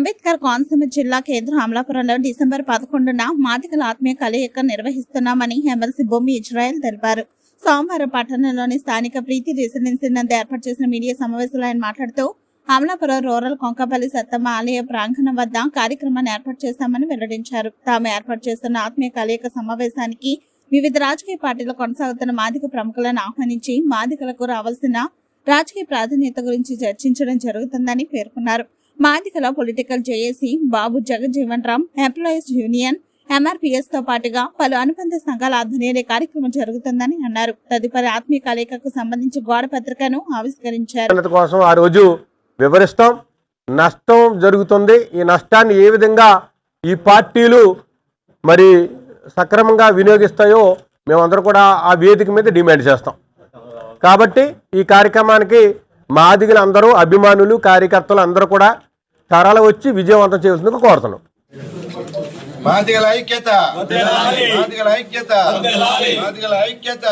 అంబేద్కర్ కోనసీమ జిల్లా కేంద్రం అమలాపురంలో డిసెంబర్ పదకొండున మాదికల ఆత్మీయ కలయిక నిర్వహిస్తున్నామని ఎమ్మెల్సీ భూమి ఇజ్రాయెల్ తెలిపారు. సోమవారం పట్టణంలోని స్థానిక ప్రీతి రెసిడెన్సీ నందు ఏర్పాటు చేసిన మీడియా సమావేశంలో ఆయన మాట్లాడుతూ అమలాపురం రూరల్ కొంకపల్లి సత్తమ్మ ఆలయ ప్రాంగణం వద్ద కార్యక్రమాన్ని ఏర్పాటు చేశామని వెల్లడించారు. తాము ఏర్పాటు చేస్తున్న ఆత్మీయ కలయిక సమావేశానికి వివిధ రాజకీయ పార్టీలు కొనసాగుతున్న మాదిక ప్రముఖులను ఆహ్వానించి మాదికలకు రావాల్సిన రాజకీయ ప్రాధాన్యత గురించి చర్చించడం జరుగుతుందని పేర్కొన్నారు. మాదికల political JAC Babu Jagjivan Ram employees union ఎంఆర్పీఎస్తో పాటుగా పలు అనుబంధ సంఘాల ఆధ్వర్యంలో కార్యక్రమం జరుగుతుందని అన్నారు. తదుపరి ఆత్మీయ కలయికకు సంబంధించి గోడ పత్రికను ఆవిష్కరించారు. కోసం ఆ రోజు వివరిస్తాం. నష్టం జరుగుతుంది. ఈ నష్టాన్ని ఏ విధంగా ఈ పార్టీలు మరి సక్రమంగా వినియోగిస్తాయో మేమందరం కూడా ఆ వేదిక మీద డిమాండ్ చేస్తాం. కాబట్టి ఈ కార్యక్రమానికి మాదిగులు అందరూ అభిమానులు కార్యకర్తలు అందరూ కూడా తరాలు వచ్చి విజయవంతం చేయాల్సిందిగా కోరుతున్నాం మాదిగల ఐక్యత. మాదిగల ఐక్యత. మాదిగల ఐక్యత.